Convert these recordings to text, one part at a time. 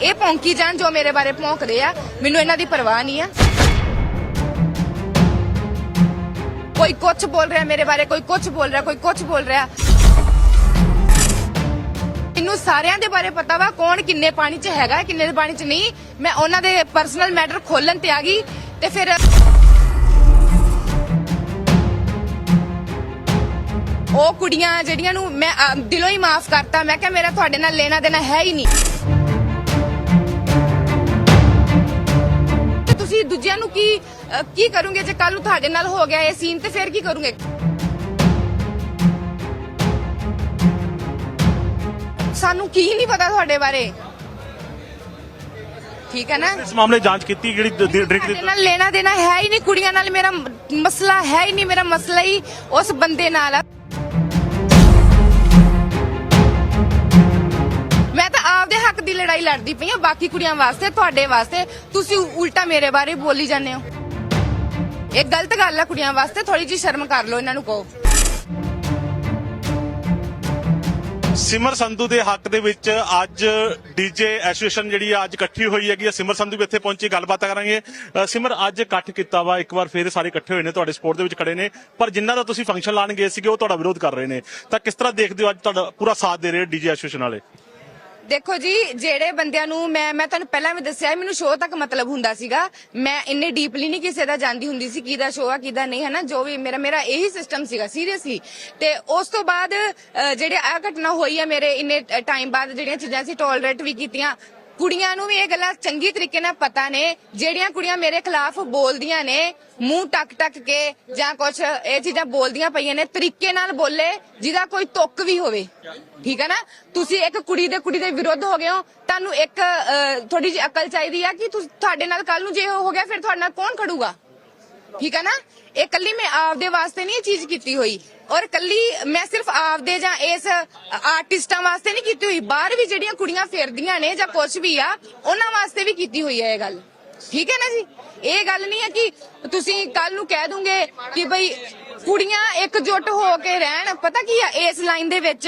ਇਹ ਭੌਂਕੀ ਜਾਣ ਜੋ ਮੇਰੇ ਬਾਰੇ ਭੌਂਕਦੇ ਆ ਮੈਨੂੰ ਇਹਨਾਂ ਦੀ ਪਰਵਾਹ ਨਹੀਂ ਆ। ਕੋਈ ਕੁਝ ਬੋਲ ਰਿਹਾ ਮੇਰੇ ਬਾਰੇ ਕੋਈ ਕੁਝ ਬੋਲ ਰਿਹਾ ਕੋਈ ਕੁਝ ਬੋਲ ਰਿਹਾ। ਮੈਨੂੰ ਸਾਰਿਆਂ ਦੇ ਬਾਰੇ ਪਤਾ ਵਾ ਕੌਣ ਕਿੰਨੇ ਪਾਣੀ 'ਚ ਹੈਗਾ ਕਿੰਨੇ ਦੇ ਪਾਣੀ 'ਚ ਨਹੀਂ। ਮੈਂ ਉਹਨਾਂ ਦੇ ਪਰਸਨਲ ਮੈਟਰ ਖੋਲਣ ਤੇ ਆ ਗਈ ਤੇ ਫਿਰ ਉਹ ਕੁੜੀਆਂ ਜਿਹੜੀਆਂ ਨੂੰ ਮੈਂ ਅਹ, ਦਿਲੋਂ ਹੀ ਮਾਫ ਕਰਤਾ। ਮੈਂ ਕਿਹਾ ਮੇਰਾ ਤੁਹਾਡੇ ਨਾਲ ਲੈਣਾ ਦੇਣਾ ਹੈ ਹੀ ਨਹੀਂ। ਦੂਜਿਆਂ ਨੂੰ ਕੀ ਅਹ, ਕੀ ਕਰੋਗੇ ਜੇ ਕੱਲ ਨੂੰ ਤੁਹਾਡੇ ਨਾਲ ਹੋ ਗਿਆ ਇਹ ਸੀਨ ਤੇ ਫਿਰ ਕੀ ਕਰੋਗੇ? ਸਾਨੂੰ ਕੀ ਨਹੀਂ ਪਤਾ ਤੁਹਾਡੇ ਬਾਰੇ। ਠੀਕ ਹੈ ਨਾ? ਇਸ ਮਾਮਲੇ ਦੀ ਜਾਂਚ ਕੀਤੀ ਜਿਹੜੀ ਡਰਿੰਕ ਸਾਡੇ ਨਾਲ ਲੈਣਾ ਦੇਣਾ ਹੈ ਹੀ ਨਹੀਂ ਕੁੜੀਆਂ ਨਾਲ ਮੇਰਾ ਮ- ਮਸਲਾ ਹੈ ਹੀ ਨਹੀਂ ਮੇਰਾ ਮਸਲਾ ਹੀ ਉਸ ਬੰਦੇ ਨਾਲ ਆ। ਲੜਾਈ ਲੜਦੀ ਪਈ ਆ, ਬਾਕੀ ਕੁੜੀਆਂ ਵਾਸਤੇ, ਤੁਹਾਡੇ ਵਾਸਤੇ। ਤੁਸੀਂ ਉਲਟਾ ਮੇਰੇ ਬਾਰੇ ਬੋਲੀ ਜਾਂਦੇ ਹੋ। ਇਹ ਗਲਤ ਗੱਲ ਆ ਕੁੜੀਆਂ ਵਾਸਤੇ ਥੋੜੀ ਜਿਹੀ ਸ਼ਰਮ ਕਰ ਲਓ ਇਹਨਾਂ ਨੂੰ ਕਹੋ। ਸਿਮਰ ਸੰਧੂ ਦੇ ਹੱਕ ਦੇ ਵਿੱਚ ਅੱਜ ਡੀਜੇ ਐਸੋਸੀਏਸ਼ਨ ਜਿਹੜੀ ਆ ਅੱਜ ਇਕੱਠੀ ਹੋਈ ਹੈਗੀ ਸਿਮਰ ਸੰਧੂ ਵੀ ਇੱਥੇ ਪਹੁੰਚੀ, ਗੱਲਬਾਤ ਕਰਾਂਗੇ। ਸਿਮਰ, ਅੱਜ ਇਕੱਠ ਕੀਤਾ ਵਾ, ਇੱਕ ਵਾਰ ਫੇਰ ਸਾਰੇ ਇਕੱਠੇ ਹੋਏ ਨੇ, ਤੁਹਾਡੇ ਸਪੋਰਟ ਦੇ ਵਿੱਚ ਖੜੇ ਨੇ। ਪਰ ਜਿਨ੍ਹਾਂ ਦਾ ਤੁਸੀਂ ਫੰਕਸ਼ਨ ਲਾਣ ਗਏ ਸੀਗੇ, ਉਹ ਤੁਹਾਡਾ ਵਿਰੋਧ ਕਰ ਰਹੇ ਨੇ। ਤਾਂ ਕਿਸ ਤਰ੍ਹਾਂ ਦੇਖਦੇ ਹੋ ਅੱਜ ਤੁਹਾਡਾ ਪੂਰਾ ਸਾਥ ਦੇ ਰਹੇ ਡੀਜੇ ਐਸੋਸੀਏਸ਼ਨ ਵਾਲੇ? ਦੇਖੋ ਜੀ, ਜਿਹੜੇ ਬੰਦਿਆਂ ਨੂੰ ਮੈਂ ਮੈਂ ਤੁਹਾਨੂੰ ਪਹਿਲਾਂ ਵੀ ਦੱਸਿਆ, ਮੈਨੂੰ ਸ਼ੋਅ ਤੱਕ ਮਤਲਬ ਹੁੰਦਾ ਸੀਗਾ। ਮੈਂ ਇੰਨੇ ਡੀਪਲੀ ਨਹੀਂ ਕਿਸੇ ਦਾ ਜਾਂਦੀ ਹੁੰਦੀ ਸੀ ਕਿਹਦਾ ਸ਼ੋਅ ਆ ਕਿਹਦਾ ਨਹੀਂ ਹੈ ਨਾ ਜੋ ਵੀ ਮੇਰਾ ਮੇਰਾ ਇਹੀ ਸਿਸਟਮ ਸੀਗਾ ਸੀਰੀਅਸਲੀ ਤੇ ਉਸ ਤੋਂ ਬਾਅਦ ਜਿਹੜੇ ਆ ਘਟਨਾ ਹੋਈ ਆ ਮੇਰੇ ਇੰਨੇ ਟਾਈਮ ਬਾਅਦ ਜਿਹੜੀਆਂ ਚੀਜ਼ਾਂ ਸੀ ਟੋਲਰੇਟ ਵੀ ਕੀਤੀਆਂ ਕੁੜੀਆਂ ਨੂੰ ਵੀ ਇਹ ਗੱਲਾਂ ਚੰਗੀ ਤਰੀਕੇ ਨਾਲ ਪਤਾ ਨੇ, ਜਿਹੜੀਆਂ ਕੁੜੀਆਂ ਮੇਰੇ ਖਿਲਾਫ ਬੋਲਦੀਆਂ ਨੇ, ਮੂੰਹ ਟਕ ਟਕ ਕੇ ਜਾਂ ਕੁਝ ਇਹ ਚੀਜ਼ਾਂ ਬੋਲਦੀਆਂ ਪਈਆਂ ਨੇ, ਤਰੀਕੇ ਨਾਲ ਬੋਲੇ, ਜਿਹਦਾ ਕੋਈ ਤੁੱਕ ਵੀ ਹੋਵੇ। ਠੀਕ ਹੈ ਨਾ? ਤੁਸੀਂ ਇੱਕ ਕੁੜੀ ਦੇ ਕੁੜੀ ਦੇ ਵਿਰੁੱਧ ਹੋ ਗਏ ਹੋ, ਤੁਹਾਨੂੰ ਇੱਕ ਥੋੜੀ ਜਿਹੀ ਅਕਲ ਚਾਹੀਦੀ ਆ ਕਿ ਤੁਸੀਂ, ਤੁਹਾਡੇ ਨਾਲ ਕੱਲ ਨੂੰ ਜੇ ਉਹ ਹੋ ਗਿਆ, ਫਿਰ ਤੁਹਾਡੇ ਨਾਲ ਕੌਣ ਖੜੂਗਾ? ਠੀਕ ਹੈ ਨਾ? ਇਹ ਕੱਲੀ ਮੈਂ ਆਪਦੇ ਵਾਸਤੇ ਨਹੀਂ ਇਹ ਚੀਜ਼ ਕੀਤੀ ਹੋਈ। ਔਰ ਕੱਲੀ ਮੈਂ ਸਿਰਫ ਆਪਦੇ ਜਾਂ ਇਸ ਆਰਟਿਸਟਾਂ ਵਾਸਤੇ ਨਹੀਂ ਕੀਤੀ ਹੋਈ। ਬਾਹਰ ਵੀ ਜਿਹੜੀਆਂ ਕੁੜੀਆਂ ਫੇਰਦੀਆਂ ਨੇ ਜਾਂ ਕੁਝ ਵੀ ਆ, ਉਹਨਾਂ ਵਾਸਤੇ ਵੀ ਕੀਤੀ ਹੋਈ ਹੈ ਇਹ ਗੱਲ। ਠੀਕ ਹੈ ਨਾ ਜੀ? ਇਹ ਗੱਲ ਨਹੀਂ ਹੈ ਕਿ ਤੁਸੀਂ ਕੱਲ ਨੂੰ ਕਹਿ ਦੋਗੇ ਕਿ ਬਈ ਕੁੜੀਆਂ ਇਕਜੁੱਟ ਹੋ ਕੇ ਰਹਿਣ। ਪਤਾ ਕੀ ਆ, ਇਸ ਲਾਈਨ ਦੇ ਵਿੱਚ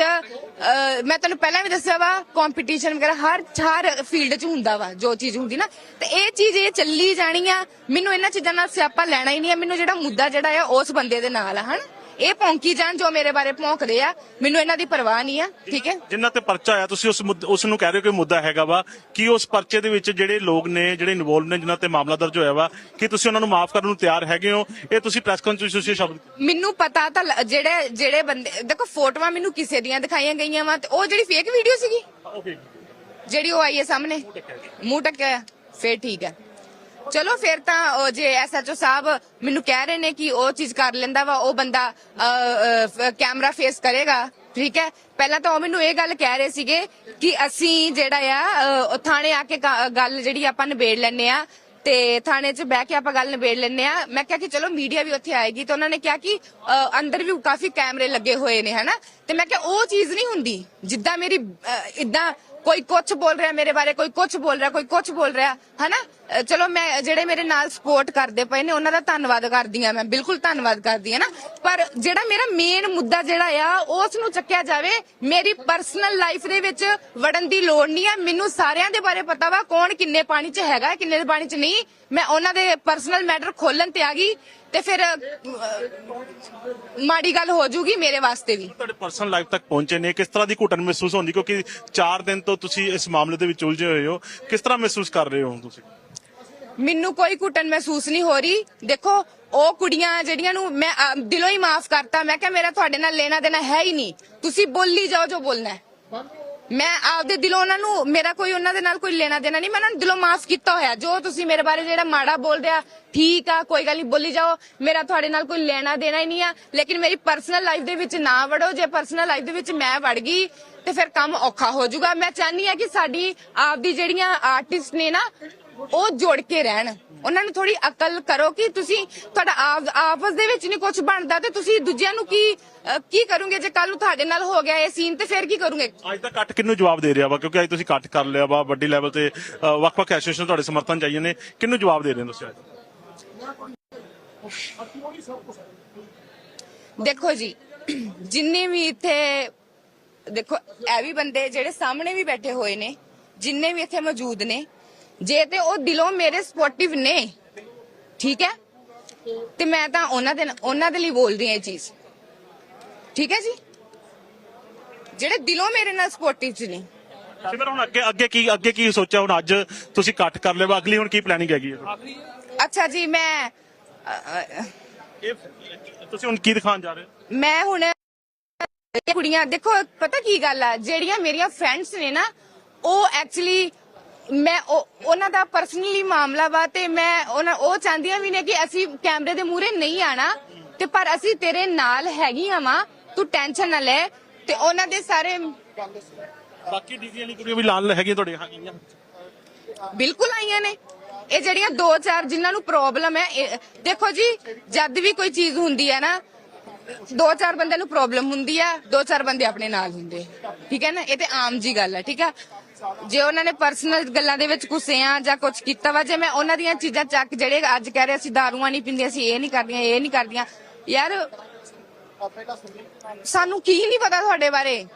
ਮੈਂ ਤੁਹਾਨੂੰ ਪਹਿਲਾਂ ਵੀ ਦੱਸਿਆ ਵਾ ਕੰਪੀਟੀਸ਼ਨ ਵਗੈਰਾ ਹਰ ਹਰ ਫੀਲਡ 'ਚ ਹੁੰਦਾ ਵਾ, ਜੋ ਚੀਜ਼ ਹੁੰਦੀ ਨਾ। ਤੇ ਇਹ ਚੀਜ਼ ਇਹ ਚੱਲੀ ਜਾਣੀ ਆ। ਮੈਨੂੰ ਇਹਨਾਂ ਚੀਜ਼ਾਂ ਨਾਲ ਸਿਆਪਾ ਲੈਣਾ ਹੀ ਨਹੀਂ ਆ। ਮੈਨੂੰ ਜਿਹੜਾ ਮੁੱਦਾ ਜਿਹੜਾ ਆ, ਉਸ ਬੰਦੇ ਦੇ ਨਾਲ ਆ, ਹਨ? ਇਹ ਭੌਂਕੀ ਜਾਣ ਜੋ ਮੇਰੇ ਬਾਰੇ ਭੌਂਕਦੇ ਆ ਮੈਨੂੰ ਇਹਨਾਂ ਦੀ ਪਰਵਾਹ ਨਹੀਂ ਆ ਠੀਕ ਹੈ? ਜਿਨ੍ਹਾਂ ਤੇ ਪਰਚਾ ਆਇਆ ਤੁਸੀਂ ਉਸ ਮੁੱਦ- ਉਸ ਨੂੰ ਕਹਿ ਰਹੇ ਹੋ ਕਿ ਮੁੱਦਾ ਹੈਗਾ ਵਾ ਕਿ ਉਸ ਪਰਚੇ ਦੇ ਵਿੱਚ ਜਿਹੜੇ ਲੋਕ ਨੇ ਜਿਹੜੇ ਇਨਵੋਲਵ ਨੇ ਜਿਨ੍ਹਾਂ ਤੇ ਮਾਮਲਾ ਦਰਜ ਹੋਇਆ ਵਾ ਕਿ ਤੁਸੀਂ ਉਹਨਾਂ ਨੂੰ ਮਾਫ ਕਰਨ ਨੂੰ ਤਿਆਰ ਹੈਗੇ ਹੋ? ਇਹ ਤੁਸੀਂ ਪ੍ਰੈਸ ਕਾਨਫਰੰਸ ਵਿੱਚ ਸ਼ਬਦ ਮੈਨੂੰ ਪਤਾ ਤਾਂ ਲ- ਜਿਹੜੇ ਜਿਹੜੇ ਬੰਦੇ ਦੇਖੋ ਫੋਟੋਆਂ ਮੈਨੂੰ ਕਿਸੇ ਦੀਆਂ ਦਿਖਾਈਆਂ ਗਈਆਂ ਵਾ ਤੇ ਉਹ ਜਿਹੜੀ ਫੇਕ ਵੀਡੀਓ ਸੀਗੀ? ਓਕੇ ਜਿਹੜੀ ਉਹ ਆਈ ਹੈ ਸਾਹਮਣੇ। ਮੂੰਹ ਟੱਕਿਆ ਫਿਰ ਠੀਕ ਹੈ। ਚਲੋ ਫਿਰ ਤਾਂ, ਉਹ ਜੇ ਐਸਐਚਓ ਸਾਹਿਬ ਮੈਨੂੰ ਕਹਿ ਰਹੇ ਨੇ ਕਿ ਉਹ ਚੀਜ਼ ਕਰ ਲੈਂਦਾ ਵਾ, ਉਹ ਬੰਦਾ ਕੈਮਰਾ ਫੇਸ ਕਰੇਗਾ, ਠੀਕ ਹੈ? ਪਹਿਲਾਂ ਤਾਂ ਉਹ ਮੈਨੂੰ ਇਹ ਗੱਲ ਕਹਿ ਰਹੇ ਸੀਗੇ ਕਿ ਅਸੀਂ ਜਿਹੜਾ ਆ ਥਾਣੇ ਆ ਕੇ ਗੱਲ ਜਿਹੜੀ ਆਪਾਂ ਨਿਬੇੜ ਲੈਣੇ ਆ, ਤੇ ਥਾਣੇ 'ਚ ਬਹਿ ਕੇ ਆਪਾਂ ਗੱਲ ਨਿਬੇੜ ਲੈਣੇ ਆ। ਮੈਂ ਕਿਹਾ ਕਿ ਚਲੋ ਮੀਡੀਆ ਵੀ ਉੱਥੇ ਆਏਗੀ, ਤੇ ਉਹਨਾਂ ਨੇ ਕਿਹਾ ਕਿ ਅੰਦਰ ਵੀ ਕਾਫੀ ਕੈਮਰੇ ਲੱਗੇ ਹੋਏ ਨੇ, ਹਨਾ? ਤੇ ਮੈਂ ਕਿਹਾ ਉਹ ਚੀਜ਼ ਨਹੀਂ ਹੁੰਦੀ, ਜਿੱਦਾਂ ਮੇਰੀ ਇਦਾਂ ਕੋਈ ਕੁਝ ਬੋਲ ਰਿਹਾ ਮੇਰੇ ਬਾਰੇ, ਕੋਈ ਕੁਝ ਬੋਲ ਰਿਹਾ, ਕੋਈ ਕੁਝ ਬੋਲ ਰਿਹਾ, ਹਨਾ? ਅ, ਚਲੋ ਮੈਂ ਜਿਹੜੇ ਮੇਰੇ ਨਾਲ ਸਪੋਰਟ ਕਰਦੇ ਪਏ ਨੇ ਉਹਨਾਂ ਦਾ ਧੰਨਵਾਦ ਕਰਦੀ ਆ ਮੈਂ ਬਿਲਕੁਲ ਧੰਨਵਾਦ ਕਰਦੀ ਆ ਨਾ। ਪਰ ਜਿਹੜਾ ਮੇਰਾ ਮੇਨ ਮੁੱਦਾ ਜਿਹੜਾ ਆ ਉਸ ਨੂੰ ਚੱਕਿਆ ਜਾਵੇ ਮੇਰੀ ਪਰਸਨਲ ਲਾਈਫ ਦੇ ਵਿੱਚ ਵੜਨ ਦੀ ਲੋੜ ਨਹੀਂ ਆ। ਮੈਨੂੰ ਸਾਰਿਆਂ ਦੇ ਬਾਰੇ ਪਤਾ ਵਾ ਕੌਣ ਕਿੰਨੇ ਪਾਣੀ 'ਚ ਹੈਗਾ ਕਿੰਨੇ ਪਾਣੀ 'ਚ ਨਹੀਂ। ਮੈਂ ਉਹਨਾਂ ਦੇ ਪਰਸਨਲ ਮੈਟਰ ਖੋਲਣ ਤੇ ਆ ਗਈ ਤੇ ਫਿਰ ਅ, ਮਾੜੀ ਗੱਲ ਹੋ ਜੂਗੀ ਮੇਰੇ ਵਾਸਤੇ ਵੀ। ਤੁਹਾਡੇ ਪਰਸਨਲ ਲਾਈਫ ਤੱਕ ਪਹੁੰਚੇ ਨੇ ਕਿਸ ਤਰ੍ਹਾਂ ਦੀ ਘੁਟਨ ਮਹਿਸੂਸ ਹੁੰਦੀ ਕਿਉਂਕਿ 4 ਦਿਨ ਤੋਂ ਤੁਸੀਂ ਇਸ ਮਾਮਲੇ ਦੇ ਵਿੱਚ ਉਲਝੇ ਹੋਏ ਹੋ। ਕਿਸ ਤਰ੍ਹਾਂ ਮਹਿਸੂਸ ਕਰ ਰਹੇ ਹੋ ਤੁਸੀਂ? ਮੈਨੂੰ ਕੋਈ ਘੁਟਨ ਮਹਿਸੂਸ ਨਹੀਂ ਹੋ ਰਹੀ। ਦੇਖੋ ਉਹ ਕੁੜੀਆਂ ਜਿਹੜੀਆਂ ਨੂੰ ਮੈਂ ਅਹ, ਦਿਲੋਂ ਹੀ ਮਾਫ ਕਰਤਾ। ਮੈਂ ਕਿਹਾ ਮੇਰਾ ਤੁਹਾਡੇ ਨਾਲ ਲੈਣਾ ਦੇਣਾ ਹੈ ਹੀ ਨਹੀਂ। ਤੁਸੀਂ ਬੋਲੀ ਜਾਓ ਜੋ ਬੋਲਣਾ ਹੈ। ਮੈਂ ਆਪਦੇ ਦਿਲੋਂ ਉਹਨਾਂ ਨੂੰ ਮੇਰਾ ਕੋਈ ਉਹਨਾਂ ਦੇ ਨਾਲ ਕੋਈ ਲੈਣਾ ਦੇਣਾ ਨਹੀਂ। ਮੈਂ ਉਹਨਾਂ ਨੂੰ ਦਿਲੋਂ ਮਾਫ ਕੀਤਾ ਹੋਇਆ। ਜੋ ਤੁਸੀਂ ਮੇਰੇ ਬਾਰੇ ਜਿਹੜਾ ਮਾੜਾ ਬੋਲਦੇ ਆ ਠੀਕ ਆ ਕੋਈ ਗੱਲ ਨਹੀਂ ਬੋਲੀ ਜਾਓ। ਮੇਰਾ ਤੁਹਾਡੇ ਨਾਲ ਕੋਈ ਲੈਣਾ ਦੇਣਾ ਹੀ ਨਹੀਂ ਆ। ਲੇਕਿਨ ਮੇਰੀ ਪਰਸਨਲ ਲਾਈਫ ਦੇ ਵਿੱਚ ਨਾ ਵੜੋ। ਜੇ ਪਰਸਨਲ ਲਾਈਫ ਦੇ ਵਿੱਚ ਮੈਂ ਵੜ ਗਈ ਤੇ ਫਿਰ ਕੰਮ ਔਖਾ ਹੋ ਜਾਊਗਾ। ਮੈਂ ਚਾਹਨੀ ਆ ਕਿ ਸਾਡੀ ਆਪਦੀ ਜਿਹੜੀਆਂ ਆਰਟਿਸਟ ਨੇ ਨਾ ਉਹ ਜੁੜ ਕੇ ਰਹਿਣ। ਉਹਨਾਂ ਨੂੰ ਥੋੜੀ ਅਕਲ ਕਰੋ ਕਿ ਤੁਸੀਂ ਤੁਹਾਡਾ ਆਪ ਆਪਸ ਦੇ ਵਿੱਚ ਨਹੀਂ ਕੁਝ ਬਣਦਾ ਤੇ ਤੁਸੀਂ ਦੂਜਿਆਂ ਨੂੰ ਕੀ ਕੀ ਕਰੋਗੇ? ਜੇ ਕੱਲ ਨੂੰ ਤੁਹਾਡੇ ਨਾਲ ਹੋ ਗਿਆ ਇਹ ਸੀਨ ਤੇ ਫਿਰ ਕੀ ਕਰੋਗੇ? ਅੱਜ ਦਾ ਕੱਟ ਕਿੰਨੂੰ ਜਵਾਬ ਦੇ ਰਿਹਾ ਵਾ? ਕਿਉਂਕਿ ਅੱਜ ਤੁਸੀਂ ਕੱਟ ਕਰ ਲਿਆ ਵਾ ਵੱਡੀ ਲੈਵਲ ਤੇ ਅ, ਵੱਖ-ਵੱਖ ਐਸੋਸੀਏਸ਼ਨ ਤੁਹਾਡੇ ਸਮਰਥਨ ਚਾਹੀਏ ਨੇ। ਕਿੰਨੂੰ ਜਵਾਬ ਦੇ ਰਹੇ ਹੋ ਤੁਸੀਂ ਅੱਜ? ਦੇਖੋ ਜੀ ਜਿੰਨੇ ਵੀ ਇੱਥੇ ਦੇਖੋ ਇਹ ਵੀ ਬੰਦੇ ਜਿਹੜੇ ਸਾਹਮਣੇ ਵੀ ਬੈਠੇ ਹੋਏ ਨੇ ਜਿੰਨੇ ਵੀ ਇੱਥੇ ਮੌਜੂਦ ਨੇ ਜੇ ਤੇ ਉਹ ਦਿਲੋਂ ਮੇਰੇ ਸਪੋਰਟਿਵ ਨੇ ਠੀਕ ਹੈ? ਤੇ ਮੈਂ ਤਾਂ ਉਹਨਾਂ ਦੇ ਉਹਨਾਂ ਦੇ ਲਈ ਬੋਲ ਰਹੀ ਹਾਂ ਇਹ ਚੀਜ਼। ਠੀਕ ਹੈ ਜੀ? ਜਿਹੜੇ ਦਿਲੋਂ ਮੇਰੇ ਨਾਲ ਸਪੋਰਟਿਵ ਚ ਨੇ। ਸਿਮਰ ਹੁਣ ਅੱਗੇ ਅੱਗੇ ਕੀ ਅੱਗੇ ਕੀ ਸੋਚਿਆ? ਹੁਣ ਅੱਜ ਤੁਸੀਂ ਕੱਟ ਕਰ ਲਿਆ ਅਗਲੀ ਹੁਣ ਕੀ ਪਲੈਨਿੰਗ ਹੈਗੀ ਹੈ? ਅੱਛਾ ਜੀ ਮੈਂ ਅ, ਅ, ਇਹ ਤੁਸੀਂ ਹੁਣ ਕੀ ਦਿਖਾਉਣ ਜਾ ਰਹੇ ਹੋ? ਮੈਂ ਹੁਣ ਇਹ ਕੁੜੀਆਂ ਦੇਖੋ ਪਤਾ ਕੀ ਗੱਲ ਆ? ਜਿਹੜੀਆਂ ਮੇਰੀਆਂ ਫਰੈਂਡਸ ਨੇ ਨਾ ਉਹ ਐਕਚੁਅਲੀ ਮੈਂ ਉਹ- ਉਹਨਾਂ ਦਾ ਪਰਸਨਲੀ ਮਾਮਲਾ ਵਾ ਤੇ ਮੈਂ ਉਹਨਾਂ ਉਹ ਚਾਹੁੰਦੀਆਂ ਵੀ ਨੇ ਕਿ ਅਸੀਂ ਕੈਮਰੇ ਦੇ ਮੂਹਰੇ ਨਹੀਂ ਆਣਾ ਤੇ ਪਰ ਅਸੀਂ ਤੇਰੇ ਨਾਲ ਹੈਗੀਆਂ ਵਾ ਤੂੰ ਟੈਨਸ਼ਨ ਨਾ ਲੈ ਤੇ ਉਹਨਾਂ ਦੇ ਸਾਰੇ ਬਾਕੀ ਡੀਜੀ ਵਾਲੀ ਕੁੜੀਆਂ ਵੀ ਲਾਲ ਹੈਗੀਆਂ ਤੁਹਾਡੇ ਹੈਗੀਆਂ ਬਿਲਕੁਲ ਆਈਆਂ ਨੇ। ਇਹ ਜਿਹੜੀਆਂ ਦੋ ਚਾਰ ਜਿਨ੍ਹਾਂ ਨੂੰ ਪ੍ਰੋਬਲਮ ਹੈ ਇਹ- ਦੇਖੋ ਜੀ ਜਦ ਵੀ ਕੋਈ ਚੀਜ਼ ਹੁੰਦੀ ਹੈ ਨਾ ਦੋ ਚਾਰ ਬੰਦਿਆਂ ਨੂੰ ਪ੍ਰੋਬਲਮ ਹੁੰਦੀ ਆ ਦੋ ਚਾਰ ਬੰਦੇ ਆਪਣੇ ਨਾਲ ਹੁੰਦੇ। ਠੀਕ ਹੈ ਨਾ? ਇਹ ਤੇ ਆਮ ਜੀ ਗੱਲ ਹੈ ਠੀਕ ਹੈ? ਜੇ ਉਹਨਾਂ ਨੇ ਪਰਸਨਲ ਗੱਲਾਂ ਦੇ ਵਿੱਚ ਘੁੱਸੇ ਆ ਜਾਂ ਕੁਝ ਕੀਤਾ ਵਾ, ਜੇ ਮੈਂ ਉਹਨਾਂ ਦੀਆਂ ਚੀਜ਼ਾਂ ਚੱਕ ਜਿਹੜੇ ਅੱਜ ਕਹਿ ਰਹੇ ਅਸੀਂ ਦਾਰੂਆਂ ਨਹੀਂ ਪੀਂਦੇ, ਅਸੀਂ ਇਹ ਨਹੀਂ ਕਰਦੀਆਂ, ਇਹ ਨਹੀਂ ਕਰਦੀਆਂ। ਯਾਰ, ਸਾਨੂੰ ਕੀ ਨਹੀਂ ਪਤਾ ਤੁਹਾਡੇ ਬਾਰੇ?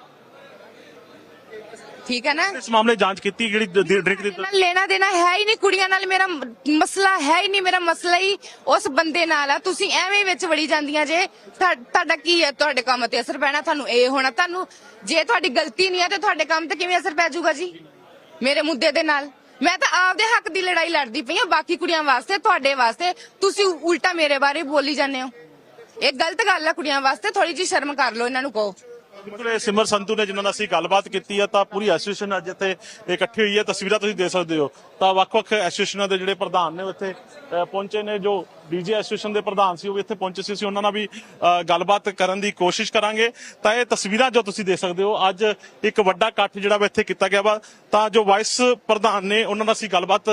ਠੀਕ ਹੈ ਨਾ? ਇਸ ਮਾਮਲੇ ਦੀ ਜਾਂਚ ਕੀਤੀ ਜਿਹੜੀ ਡਰਿੰਕ ਦੀ ਨਾਲ ਲੈਣਾ ਦੇਣਾ ਹੈ ਹੀ ਨਹੀਂ ਕੁੜੀਆਂ ਨਾਲ ਮੇਰਾ ਮਸਲਾ ਹੈ ਹੀ ਨਹੀਂ ਮੇਰਾ ਮਸਲਾ ਹੀ ਉਸ ਬੰਦੇ ਨਾਲ ਆ। ਤੁਸੀਂ ਐਵੇਂ ਵਿੱਚ ਵੜੀ ਜਾਂਦੀਆਂ ਜੇ ਤੁਹਾ- ਤੁਹਾਡਾ ਕੀ ਹੈ? ਤੁਹਾਡੇ ਕੰਮ ਤੇ ਅਸਰ ਪੈਣਾ ਤੁਹਾਨੂੰ ਇਹ ਹੋਣਾ। ਤੁਹਾਨੂੰ ਜੇ ਤੁਹਾਡੀ ਗਲਤੀ ਨਹੀਂ ਹੈ ਤੇ ਤੁਹਾਡੇ ਕੰਮ ਤੇ ਕਿਵੇਂ ਅਸਰ ਪੈ ਜਾਊਗਾ ਜੀ? ਮੇਰੇ ਮੁੱਦੇ ਦੇ ਨਾਲ। ਮੈਂ ਤਾਂ ਆਪਦੇ ਹੱਕ ਦੀ ਲੜਾਈ ਲੜਦੀ ਪਈ ਹਾਂ ਬਾਕੀ ਕੁੜੀਆਂ ਵਾਸਤੇ ਤੁਹਾਡੇ ਵਾਸਤੇ। ਤੁਸੀਂ ਉਲਟਾ ਮੇਰੇ ਬਾਰੇ ਬੋਲੀ ਜਾਂਦੇ ਹੋ। ਇਹ ਗਲਤ ਗੱਲ ਆ ਕੁੜੀਆਂ ਵਾਸਤੇ। ਥੋੜੀ ਜੀ ਸ਼ਰਮ ਕਰ ਲਓ ਇਹਨਾਂ ਨੂੰ ਕਹੋ। ਬਿਲਕੁਲ ਇਹ ਸਿਮਰ ਸੰਧੂ ਨੇ ਜਿਨ੍ਹਾਂ ਨਾਲ ਅਸੀਂ ਗੱਲਬਾਤ ਕੀਤੀ ਹੈ ਤਾਂ ਪੂਰੀ ਐਸੋਸੀਏਸ਼ਨ ਅੱਜ ਇੱਥੇ ਇਕੱਠੀ ਹੋਈ ਹੈ। ਤਸਵੀਰਾਂ ਤੁਸੀਂ ਦੇਖ ਸਕਦੇ ਹੋ। ਤਾਂ ਵੱਖ-ਵੱਖ ਐਸੋਸੀਏਸ਼ਨਾਂ ਦੇ ਜਿਹੜੇ ਪ੍ਰਧਾਨ ਨੇ ਇੱਥੇ ਪਹੁੰਚੇ ਨੇ। ਜੋ ਡੀਜੇ ਐਸੋਸੀਏਸ਼ਨ ਦੇ ਪ੍ਰਧਾਨ ਸੀ ਉਹ ਵੀ ਇੱਥੇ ਪਹੁੰਚੇ ਸੀ। ਅਸੀਂ ਉਹਨਾਂ ਨਾਲ ਵੀ ਅ, ਗੱਲਬਾਤ ਕਰਨ ਦੀ ਕੋਸ਼ਿਸ਼ ਕਰਾਂਗੇ। ਤਾਂ ਇਹ ਤਸਵੀਰਾਂ ਜੋ ਤੁਸੀਂ ਦੇਖ ਸਕਦੇ ਹੋ ਅੱਜ ਇੱਕ ਵੱਡਾ ਇਕੱਠ ਜਿਹੜਾ ਵਾ ਇੱਥੇ ਕੀਤਾ ਗਿਆ ਵਾ। ਤਾਂ ਜੋ ਵਾਈਸ ਪ੍ਰਧਾਨ ਨੇ ਉਹਨਾਂ ਨਾਲ ਅਸੀਂ ਗੱਲਬਾਤ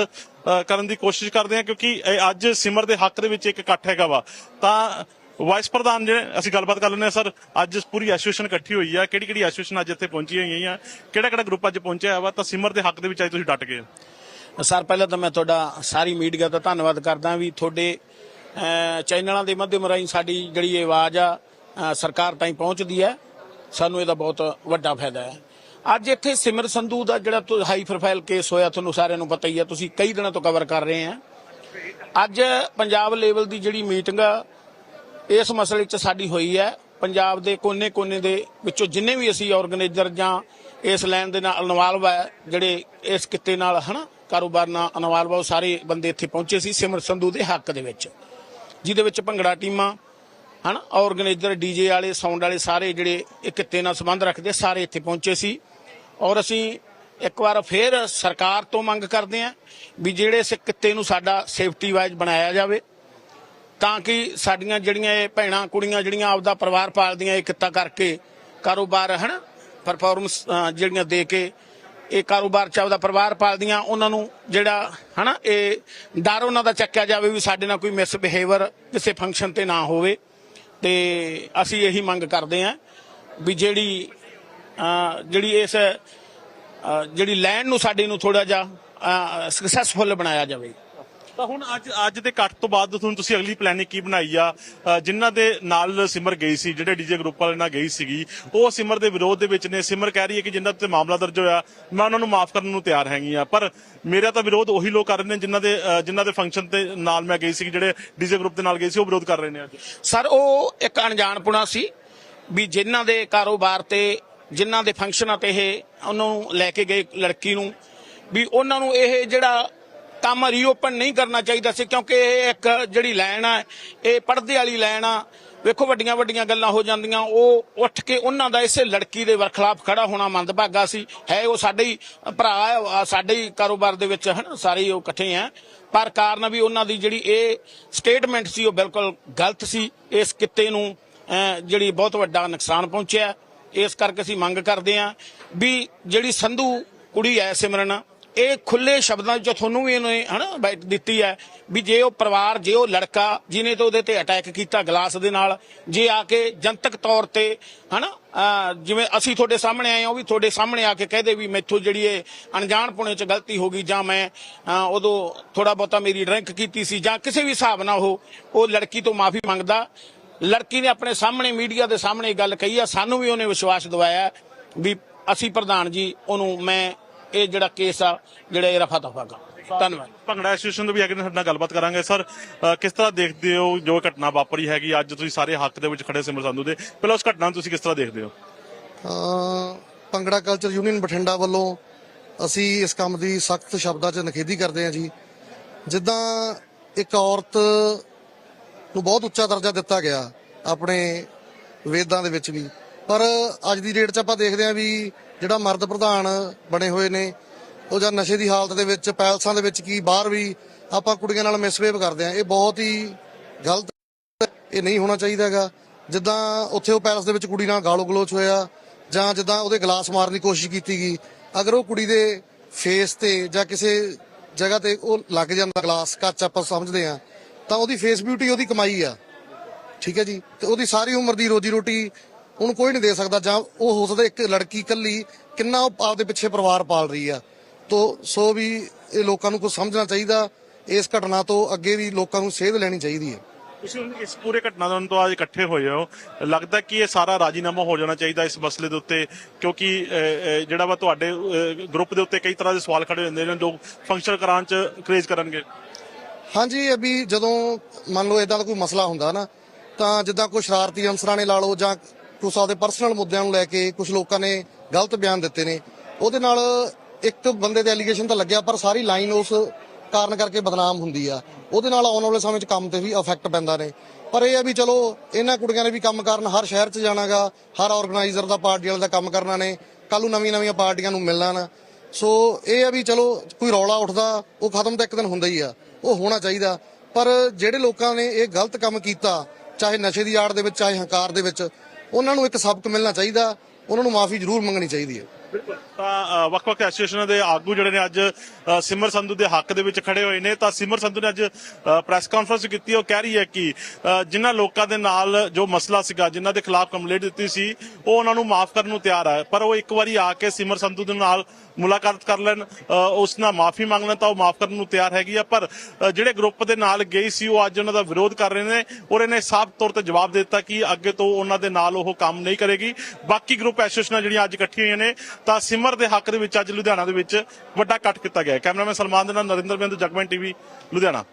ਕਰਨ ਦੀ ਕੋਸ਼ਿਸ਼ ਕਰਦੇ ਹਾਂ ਕਿਉਂਕਿ ਇਹ ਅੱਜ ਸਿਮਰ ਦੇ ਹੱਕ ਦੇ ਵਿੱਚ ਇੱਕ ਇਕੱਠ ਹੈਗਾ ਵਾ। ਤਾਂ ਵਾਈਸ ਪ੍ਰਧਾਨ ਜਿਹੜੇ ਅਸੀਂ ਗੱਲਬਾਤ ਕਰ ਲੈਂਦੇ ਹਾਂ, ਸਰ, ਅੱਜ ਪੂਰੀ ਐਸੋਸੀਏਸ਼ਨ ਇਕੱਠੀ ਹੋਈ ਆ। ਕਿਹੜੀ ਕਿਹੜੀ ਐਸੋਸੀਏਸ਼ਨ ਅੱਜ ਇੱਥੇ ਪਹੁੰਚੀ ਹੋਈਆਂ ਆ? ਕਿਹੜਾ ਕਿਹੜਾ ਗਰੁੱਪ ਅੱਜ ਪਹੁੰਚਿਆ ਹੋਇਆ ਵਾ? ਤਾਂ ਸਿਮਰ ਦੇ ਹੱਕ ਦੇ ਵਿੱਚ ਅੱਜ ਤੁਸੀਂ ਡਟ ਗਏ ਸਰ, ਪਹਿਲਾਂ ਤਾਂ ਮੈਂ ਤੁਹਾਡਾ ਸਾਰੀ ਮੀਡੀਆ ਦਾ ਧੰਨਵਾਦ ਕਰਦਾ ਵੀ ਤੁਹਾਡੇ ਚੈਨਲਾਂ ਦੇ ਮਾਧਿਅਮ ਰਾਹੀਂ ਸਾਡੀ ਜਿਹੜੀ ਆਵਾਜ਼ ਆ ਸਰਕਾਰ ਤਾਈਂ ਪਹੁੰਚਦੀ ਹੈ। ਸਾਨੂੰ ਇਹਦਾ ਬਹੁਤ ਵੱਡਾ ਫਾਇਦਾ ਹੈ। ਅੱਜ ਇੱਥੇ ਸਿਮਰ ਸੰਧੂ ਦਾ ਜਿਹੜਾ ਹਾਈ ਪ੍ਰੋਫਾਈਲ ਕੇਸ ਹੋਇਆ, ਤੁਹਾਨੂੰ ਸਾਰਿਆਂ ਨੂੰ ਪਤਾ ਹੀ ਹੈ ਤੁਸੀਂ ਕਈ ਦਿਨਾਂ ਤੋਂ ਕਵਰ ਕਰ ਰਹੇ ਆ। ਅੱਜ ਪੰਜਾਬ ਲੈਵਲ ਦੀ ਜਿਹੜੀ ਮੀਟਿੰਗ ਆ ਇਸ ਮਸਲੇ 'ਚ ਸਾਡੀ ਹੋਈ ਹੈ। ਪੰਜਾਬ ਦੇ ਕੋਨੇ-ਕੋਨੇ ਦੇ ਵਿੱਚੋਂ ਜਿੰਨੇ ਵੀ ਅਸੀਂ ਆਰਗੇਨਾਈਜ਼ਰ ਜਾਂ ਇਸ ਲਾਈਨ ਦੇ ਨਾਲ ਇਨਵੋਲਵ ਹੈ, ਜਿਹੜੇ ਇਸ ਕਿੱਤੇ ਨਾਲ ਹਨਾ, ਕਾਰੋਬਾਰ ਨਾਲ ਇਨਵੋਲਵ ਆ, ਉਹ ਸਾਰੇ ਬੰਦੇ ਇੱਥੇ ਪਹੁੰਚੇ ਸੀ ਸਿਮਰ ਸੰਧੂ ਦੇ ਹੱਕ ਦੇ ਵਿੱਚ, ਜਿਹਦੇ ਵਿੱਚ ਭੰਗੜਾ ਟੀਮਾਂ, ਹਨਾ ਆਰਗੇਨਾਈਜ਼ਰ ਡੀਜੇ ਵਾਲੇ ਸਾਊਂਡ ਵਾਲੇ ਸਾਰੇ ਜਿਹੜੇ ਇਹ ਕਿੱਤੇ ਨਾਲ ਸੰਬੰਧ ਰੱਖਦੇ, ਸਾਰੇ ਇੱਥੇ ਪਹੁੰਚੇ ਸੀ। ਔਰ ਅਸੀਂ ਇੱਕ ਵਾਰ ਫੇਰ ਸਰਕਾਰ ਤੋਂ ਮੰਗ ਕਰਦੇ ਹਾਂ ਵੀ ਜਿਹੜੇ ਇਸ ਕਿੱਤੇ ਨੂੰ ਸਾਡਾ ਸੇਫਟੀ ਵਾਈਜ਼ ਬਣਾਇਆ ਜਾਵੇ ਤਾਂ ਕਿ ਸਾਡੀਆਂ ਜਿਹੜੀਆਂ ਇਹ ਭੈਣਾਂ ਕੁੜੀਆਂ ਜਿਹੜੀਆਂ ਆਪਦਾ ਪਰਿਵਾਰ ਪਾਲਦੀਆਂ, ਇਹ ਕਿੱਤਾ ਕਰਕੇ ਕਾਰੋਬਾਰ, ਹਨ ਪਰਫਾਰਮੈਂਸ ਜਿਹੜੀਆਂ ਦੇ ਕੇ ਇਹ ਕਾਰੋਬਾਰ ਚ ਆਪਦਾ ਪਰਿਵਾਰ ਪਾਲਦੀਆਂ, ਉਹਨਾਂ ਨੂੰ ਜਿਹੜਾ, ਹਨਾ, ਇਹ ਡਰ ਉਹਨਾਂ ਦਾ ਚੱਕਿਆ ਜਾਵੇ ਵੀ ਸਾਡੇ ਨਾਲ ਕੋਈ ਮਿਸਬਿਹੇਵਰ ਕਿਸੇ ਫੰਕਸ਼ਨ ਤੇ ਨਾ ਹੋਵੇ। ਤੇ ਅਸੀਂ ਇਹੀ ਮੰਗ ਕਰਦੇ ਹਾਂ ਵੀ ਜਿਹੜੀ ਜਿਹੜੀ ਇਸ ਜਿਹੜੀ ਲੈਂਡ ਨੂੰ ਸਾਡੇ ਨੂੰ ਥੋੜਾ ਜਿਹਾ ਸਕਸੈਸਫੁਲ ਬਣਾਇਆ ਜਾਵੇ। ਤਾਂ ਹੁਣ ਅੱਜ ਅੱਜ ਦੇ ਕੱਟ ਤੋਂ ਬਾਅਦ ਤੁਹਾਨੂੰ ਤੁਸੀਂ ਅਗਲੀ ਪਲੈਨਿੰਗ ਕੀ ਬਣਾਈ ਆ? ਅ, ਜਿਨ੍ਹਾਂ ਦੇ ਨਾਲ ਸਿਮਰ ਗਈ ਸੀ ਜਿਹੜੇ ਡੀਜੇ ਗਰੁੱਪ ਵਾਲੇ ਨਾਲ ਗਈ ਸੀਗੀ ਉਹ ਸਿਮਰ ਦੇ ਵਿਰੋਧ ਦੇ ਵਿੱਚ ਨੇ। ਸਿਮਰ ਕਹਿ ਰਹੀ ਹੈ ਕਿ ਜਿਨ੍ਹਾਂ ਤੇ ਮਾਮਲਾ ਦਰਜ ਹੋਇਆ ਮੈਂ ਉਹਨਾਂ ਨੂੰ ਮਾਫ ਕਰਨ ਨੂੰ ਤਿਆਰ ਹੈਗੀ ਆ। ਪਰ ਮੇਰਾ ਤਾਂ ਵਿਰੋਧ ਉਹੀ ਲੋਕ ਕਰ ਰਹੇ ਨੇ ਜਿਨ੍ਹਾਂ ਦੇ ਅ, ਜਿਨ੍ਹਾਂ ਦੇ ਫੰਕਸ਼ਨ ਤੇ ਨਾਲ ਮੈਂ ਗਈ ਸੀ ਜਿਹੜੇ ਡੀਜੇ ਗਰੁੱਪ ਦੇ ਨਾਲ ਗਈ ਸੀ ਉਹ ਵਿਰੋਧ ਕਰ ਰਹੇ ਨੇ ਅੱਜ। ਸਰ ਉਹ ਇੱਕ ਅਣਜਾਣਪੁਣਾ ਸੀ ਵੀ ਜਿਨ੍ਹਾਂ ਦੇ ਕਾਰੋਬਾਰ ਤੇ ਜਿਨ੍ਹਾਂ ਦੇ ਫੰਕਸ਼ਨਾਂ ਤੇ ਇਹ ਉਹਨਾਂ ਨੂੰ ਲੈ ਕੇ ਗਏ ਲੜਕੀ ਨੂੰ ਵੀ ਉਹਨਾਂ ਨੂੰ ਇਹ ਜਿਹੜਾ ਕੰਮ ਰੀਓਪਨ ਨਹੀਂ ਕਰਨਾ ਚਾਹੀਦਾ ਸੀ, ਕਿਉਂਕਿ ਇਹ ਇੱਕ ਜਿਹੜੀ ਲਾਈਨ ਆ, ਇਹ ਪਰਦੇ ਵਾਲੀ ਲਾਈਨ ਆ। ਵੇਖੋ ਵੱਡੀਆਂ ਵੱਡੀਆਂ ਗੱਲਾਂ ਹੋ ਜਾਂਦੀਆਂ, ਉਹ ਉੱਠ ਕੇ ਉਹਨਾਂ ਦਾ ਇਸੇ ਲੜਕੀ ਦੇ ਵਰਖਲਾਫ ਖੜਾ ਹੋਣਾ ਮੰਦਭਾਗਾ ਸੀ। ਹੈ ਉਹ ਸਾਡੇ ਹੀ ਭਰਾ ਸਾਡੇ ਹੀ ਕਾਰੋਬਾਰ ਦੇ ਵਿੱਚ, ਹਨ, ਸਾਰੇ ਉਹ ਇਕੱਠੇ ਆ। ਪਰ ਕਾਰਨ ਵੀ ਉਹਨਾਂ ਦੀ ਜਿਹੜੀ ਇਹ ਸਟੇਟਮੈਂਟ ਸੀ, ਉਹ ਬਿਲਕੁਲ ਗਲਤ ਸੀ। ਇਸ ਕਿੱਤੇ ਨੂੰ ਜਿਹੜੀ ਬਹੁਤ ਵੱਡਾ ਨੁਕਸਾਨ ਪਹੁੰਚਿਆ। ਇਸ ਕਰਕੇ ਅਸੀਂ ਮੰਗ ਕਰਦੇ ਹਾਂ ਵੀ ਜਿਹੜੀ ਸੰਧੂ ਕੁੜੀ ਹੈ ਸਿਮਰਨ ਇਹ ਖੁੱਲੇ ਸ਼ਬਦਾਂ ਵਿੱਚ ਤੁਹਾਨੂੰ ਵੀ ਇਹਨੇ ਹਨਾ ਬਾਈਟ ਦਿੱਤੀ ਹੈ ਵੀ ਜੇ ਉਹ ਪਰਿਵਾਰ, ਜੇ ਉਹ ਲੜਕਾ ਜਿਹਨੇ ਤਾਂ ਉਹਦੇ ਤੇ ਅਟੈਕ ਕੀਤਾ ਗਲਾਸ ਦੇ ਨਾਲ, ਜੇ ਆ ਕੇ ਜਨਤਕ ਤੌਰ ਤੇ, ਹਨਾ, ਅਹ, ਜਿਵੇਂ ਅਸੀਂ ਤੁਹਾਡੇ ਸਾਹਮਣੇ ਆਏ ਹਾਂ, ਉਹ ਵੀ ਤੁਹਾਡੇ ਸਾਹਮਣੇ ਆ ਕੇ ਕਹਦੇ ਵੀ ਮੈਥੋਂ ਜਿਹੜੀ ਇਹ ਅਣਜਾਣ ਪੁਣੇ ਚ ਗਲਤੀ ਹੋ ਗਈ ਜਾਂ ਮੈਂ ਉਦੋਂ ਥੋੜਾ ਬਹੁਤਾ ਮੇਰੀ ਡਰਿੰਕ ਕੀਤੀ ਸੀ ਜਾਂ ਕਿਸੇ ਵੀ ਹਿਸਾਬ ਨਾਲ ਉਹ ਉਹ ਲੜਕੀ ਤੋਂ ਮਾਫੀ ਮੰਗਦਾ। ਲੜਕੀ ਨੇ ਆਪਣੇ ਸਾਹਮਣੇ, ਮੀਡੀਆ ਦੇ ਸਾਹਮਣੇ ਇਹ ਗੱਲ ਕਹੀ ਆ, ਸਾਨੂੰ ਵੀ ਉਹਨੇ ਵਿਸ਼ਵਾਸ ਦਿਵਾਇਆ ਵੀ ਅਸੀਂ ਪ੍ਰਧਾਨ ਜੀ, ਉਹਨੂੰ ਮੈਂ ਇਹ ਜਿਹੜਾ ਕੇਸ ਆ ਜਿਹੜਾ ਇਹ ਰਫਾ ਦਫਾ ਕਰ ਧੰਨਵਾਦ। ਭੰਗੜਾ ਐਸੋਸੀਏਸ਼ਨ ਤੋਂ ਵੀ ਅੱਗੇ ਸਾਡੇ ਨਾਲ ਗੱਲਬਾਤ ਕਰਾਂਗੇ। ਸਰ ਕਿਸ ਤਰ੍ਹਾਂ ਦੇਖਦੇ ਹੋ ਜੋ ਘਟਨਾ ਵਾਪਰੀ ਹੈਗੀ? ਅੱਜ ਤੁਸੀਂ ਸਾਰੇ ਹੱਕ ਦੇ ਵਿੱਚ ਖੜੇ ਸਿਮਰ ਸੰਧੂ ਦੇ। ਪਹਿਲਾਂ ਉਸ ਘਟਨਾ ਨੂੰ ਤੁਸੀਂ ਕਿਸ ਤਰ੍ਹਾਂ ਦੇਖਦੇ ਹੋ? ਭੰਗੜਾ ਕਲਚਰ ਯੂਨੀਅਨ ਬਠਿੰਡਾ ਵੱਲੋਂ ਅਸੀਂ ਇਸ ਕੰਮ ਦੀ ਸਖਤ ਸ਼ਬਦਾਂ 'ਚ ਨਿਖੇਧੀ ਕਰਦੇ ਹਾਂ ਜੀ। ਜਿੱਦਾਂ ਇੱਕ ਔਰਤ ਨੂੰ ਬਹੁਤ ਉੱਚਾ ਦਰਜਾ ਦਿੱਤਾ ਗਿਆ ਆਪਣੇ ਵੇਦਾਂ ਦੇ ਵਿੱਚ ਵੀ। ਪਰ ਅੱਜ ਦੀ ਡੇਟ 'ਚ ਆਪਾਂ ਦੇਖਦੇ ਹਾਂ ਵੀ ਜਿਹੜਾ ਮਰਦ ਪ੍ਰਧਾਨ ਬਣੇ ਹੋਏ ਨੇ, ਉਹ ਜਾਂ ਨਸ਼ੇ ਦੀ ਹਾਲਤ ਦੇ ਵਿੱਚ, ਪੈਲਸਾਂ ਦੇ ਵਿੱਚ ਕੀ, ਬਾਹਰ ਵੀ ਆਪਾਂ ਕੁੜੀਆਂ ਨਾਲ ਮਿਸਬਿਹੇਵ ਕਰਦੇ ਹਾਂ। ਇਹ ਬਹੁਤ ਹੀ ਗਲਤ ਇਹ ਨਹੀਂ ਹੋਣਾ ਚਾਹੀਦਾ ਹੈਗਾ। ਜਿੱਦਾਂ ਉੱਥੇ ਉਹ ਪੈਲਸ ਦੇ ਵਿੱਚ ਕੁੜੀ ਨਾਲ ਗਾਲੋ ਗਲੋਚ ਹੋਇਆ, ਜਾਂ ਜਿੱਦਾਂ ਉਹਦੇ ਗਲਾਸ ਮਾਰਨ ਦੀ ਕੋਸ਼ਿਸ਼ ਕੀਤੀ ਗਈ, ਅਗਰ ਉਹ ਕੁੜੀ ਦੇ ਫੇਸ ਤੇ ਜਾਂ ਕਿਸੇ ਜਗ੍ਹਾ ਤੇ ਉਹ ਲੱਗ ਜਾਂਦਾ, ਗਲਾਸ, ਕੱਚ ਆਪਾਂ ਸਮਝਦੇ ਆ ਤਾਂ ਉਹਦੀ ਫੇਸ ਬਿਊਟੀ ਉਹਦੀ ਕਮਾਈ ਆ। ਠੀਕ ਹੈ ਜੀ? ਤੇ ਉਹਦੀ ਸਾਰੀ ਉਮਰ ਦੀ ਰੋਜੀ ਰੋਟੀ ਉਹਨੂੰ ਕੋਈ ਨਹੀਂ ਦੇ ਸਕਦਾ ਜਾਂ ਉਹ ਹੋ ਸਕਦਾ ਇੱਕ ਲੜਕੀ ਇਕੱਲੀ ਕਿੰਨਾ ਉਹ ਆਪਦੇ ਪਿੱਛੇ ਪਰਿਵਾਰ ਪਾਲ ਰਹੀ ਆ। ਤੋ ਸੋ ਵੀ ਇਹ ਲੋਕਾਂ ਨੂੰ ਕੁਝ ਸਮਝਣਾ ਚਾਹੀਦਾ ਇਸ ਘਟਨਾ ਤੋਂ ਅੱਗੇ ਵੀ ਲੋਕਾਂ ਨੂੰ ਸੇਧ ਲੈਣੀ ਚਾਹੀਦੀ ਹੈ। ਤੁਸੀਂ ਹੁਣ ਇਸ ਪੂਰੇ ਘਟਨਾ ਤੋਂ ਅੱਜ ਇਕੱਠੇ ਹੋਏ ਹੋ। ਲੱਗਦਾ ਕਿ ਇਹ ਸਾਰਾ ਰਾਜੀਨਾਮਾ ਹੋ ਜਾਣਾ ਚਾਹੀਦਾ ਇਸ ਮਸਲੇ ਦੇ ਉੱਤੇ ਕਿਉਂਕਿ ਜਿਹੜਾ ਵਾ ਤੁਹਾਡੇ ਗਰੁੱਪ ਦੇ ਉੱਤੇ ਕਈ ਤਰ੍ਹਾਂ ਦੇ ਸਵਾਲ ਖੜੇ ਹੁੰਦੇ ਨੇ ਲੋਕ ਫੰਕਸ਼ਨ ਕਰਾਉਣ ਚ ਕਰੇਜ਼ ਕਰਨਗੇ। ਹਾਂਜੀ ਅਭੀ ਜਦੋਂ ਮੰਨ ਲਓ ਇਦਾਂ ਦਾ ਕੋਈ ਮਸਲਾ ਹੁੰਦਾ ਨਾ ਤਾਂ ਜਿੱਦਾਂ ਕੋਈ ਸ਼ਰਾਰਤੀ ਅਨਸਰਾਂ ਨੇ ਲਾ ਲਓ ਜਾਂ ਕੁਛ ਆਪਦੇ ਪਰਸਨਲ ਮੁੱਦਿਆਂ ਨੂੰ ਲੈ ਕੇ ਕੁਝ ਲੋਕਾਂ ਨੇ ਗਲਤ ਬਿਆਨ ਦਿੱਤੇ ਨੇ। ਉਹਦੇ ਨਾਲ ਇੱਕ ਬੰਦੇ 'ਤੇ ਐਲੀਗੇਸ਼ਨ ਤਾਂ ਲੱਗਿਆ, ਪਰ ਸਾਰੀ ਲਾਈਨ ਉਸ ਕਾਰਨ ਕਰਕੇ ਬਦਨਾਮ ਹੁੰਦੀ ਆ। ਉਹਦੇ ਨਾਲ ਆਉਣ ਵਾਲੇ ਸਮੇਂ 'ਚ ਕੰਮ ਤੇ ਵੀ ਇਫੈਕਟ ਪੈਂਦਾ ਨੇ। ਪਰ ਇਹ ਆ ਵੀ ਚਲੋ, ਇਹਨਾਂ ਕੁੜੀਆਂ ਨੇ ਵੀ ਕੰਮ ਕਰਨ, ਹਰ ਸ਼ਹਿਰ 'ਚ ਜਾਣਾਗਾ, ਹਰ ਆਰਗੇਨਾਈਜ਼ਰ ਦਾ, ਪਾਰਟੀ ਵਾਲੇ ਦਾ ਕੰਮ ਕਰਨਾ ਨੇ। ਕੱਲ ਨੂੰ ਨਵੀਆਂ ਨਵੀਆਂ ਪਾਰਟੀਆਂ ਨੂੰ ਮਿਲਣਾ ਨਾ। ਸੋ ਇਹ ਆ ਵੀ ਚਲੋ, ਕੋਈ ਰੌਲਾ ਉੱਠਦਾ, ਉਹ ਖਤਮ ਤਾਂ ਇੱਕ ਦਿਨ ਹੁੰਦਾ ਹੀ ਆ। ਉਹ ਹੋਣਾ ਚਾਹੀਦਾ। ਪਰ ਜਿਹੜੇ ਲੋਕਾਂ ਨੇ ਇਹ ਗਲਤ ਕੰਮ ਕੀਤਾ, ਚਾਹੇ ਨਸ਼ੇ ਦੀ ਆੜ ਦੇ ਵਿੱਚ, ਚਾਹੇ ਹੰਕਾਰ ਦੇ ਵਿੱਚ ਉਹਨਾਂ ਨੂੰ ਇੱਕ ਸਬਕ ਮਿਲਣਾ ਚਾਹੀਦਾ ਉਹਨਾਂ ਨੂੰ ਮਾਫੀ ਜ਼ਰੂਰ ਮੰਗਣੀ ਚਾਹੀਦੀ ਹੈ। ਤਾਂ ਅ, ਵੱਖ-ਵੱਖ ਐਸੋਸੀਏਸ਼ਨਾਂ ਦੇ ਆਗੂ ਜਿਹੜੇ ਨੇ ਅੱਜ ਅ, ਸਿਮਰ ਸੰਧੂ ਦੇ ਹੱਕ ਦੇ ਵਿੱਚ ਖੜੇ ਹੋਏ ਨੇ। ਤਾਂ ਸਿਮਰ ਸੰਧੂ ਨੇ ਅੱਜ ਪ੍ਰੈਸ ਕਾਨਫਰੰਸ ਕੀਤੀ। ਉਹ ਕਹਿ ਰਹੀ ਹੈ ਕਿ ਅ, ਜਿਨ੍ਹਾਂ ਲੋਕਾਂ ਦੇ ਨਾਲ ਜੋ ਮਸਲਾ ਸੀਗਾ ਜਿਨ੍ਹਾਂ ਦੇ ਖਿਲਾਫ ਕੰਪਲੇਂਟ ਦਿੱਤੀ ਸੀ ਉਹ ਉਹਨਾਂ ਨੂੰ ਮਾਫ ਕਰਨ ਨੂੰ ਤਿਆਰ ਹੈ ਪਰ ਉਹ ਇੱਕ ਵਾਰੀ ਆ ਕੇ ਸਿਮਰ ਸੰਧੂ ਦੇ ਨਾਲ ਮੁਲਾਕਾਤ ਕਰ ਲੈਣ ਅ, ਉਸ ਨਾਲ ਮਾਫੀ ਮੰਗ ਲੈਣ ਤਾਂ ਉਹ ਮਾਫ ਕਰਨ ਨੂੰ ਤਿਆਰ ਹੈਗੀ ਆ। ਪਰ ਅ, ਜਿਹੜੇ ਗਰੁੱਪ ਦੇ ਨਾਲ ਗਈ ਸੀ ਉਹ ਅੱਜ ਉਹਨਾਂ ਦਾ ਵਿਰੋਧ ਕਰ ਰਹੇ ਨੇ ਔਰ ਇਹਨੇ ਸਾਫ਼ ਤੌਰ ਤੇ ਜਵਾਬ ਦੇ ਦਿੱਤਾ ਕਿ ਅੱਗੇ ਤੋਂ ਉਹਨਾਂ ਦੇ ਨਾਲ ਉਹ ਕੰਮ ਨਹੀਂ ਕਰੇਗੀ। ਬਾਕੀ ਗਰੁੱਪ ਐਸੋਸੀਏਸ਼ਨਾਂ ਜਿਹੜੀਆਂ ਅੱਜ ਇਕੱਠੀਆਂ ਹੋਈਆਂ ਨੇ ਤਾਂ ਸਿਮਰ ਦੇ ਹੱਕ ਦੇ ਵਿੱਚ ਅੱਜ ਲੁਧਿਆਣਾ ਦੇ ਵਿੱਚ ਵੱਡਾ ਇਕੱਠ ਕੀਤਾ ਗਿਆ ਕੈਮਰਾਮੈਨ ਸਲਮਾਨ ਦੇ ਨਾਲ ਨਰਿੰਦਰ ਬਿੰਦੂ, ਜਗਮਨ ਟੀਵੀ, ਲੁਧਿਆਣਾ।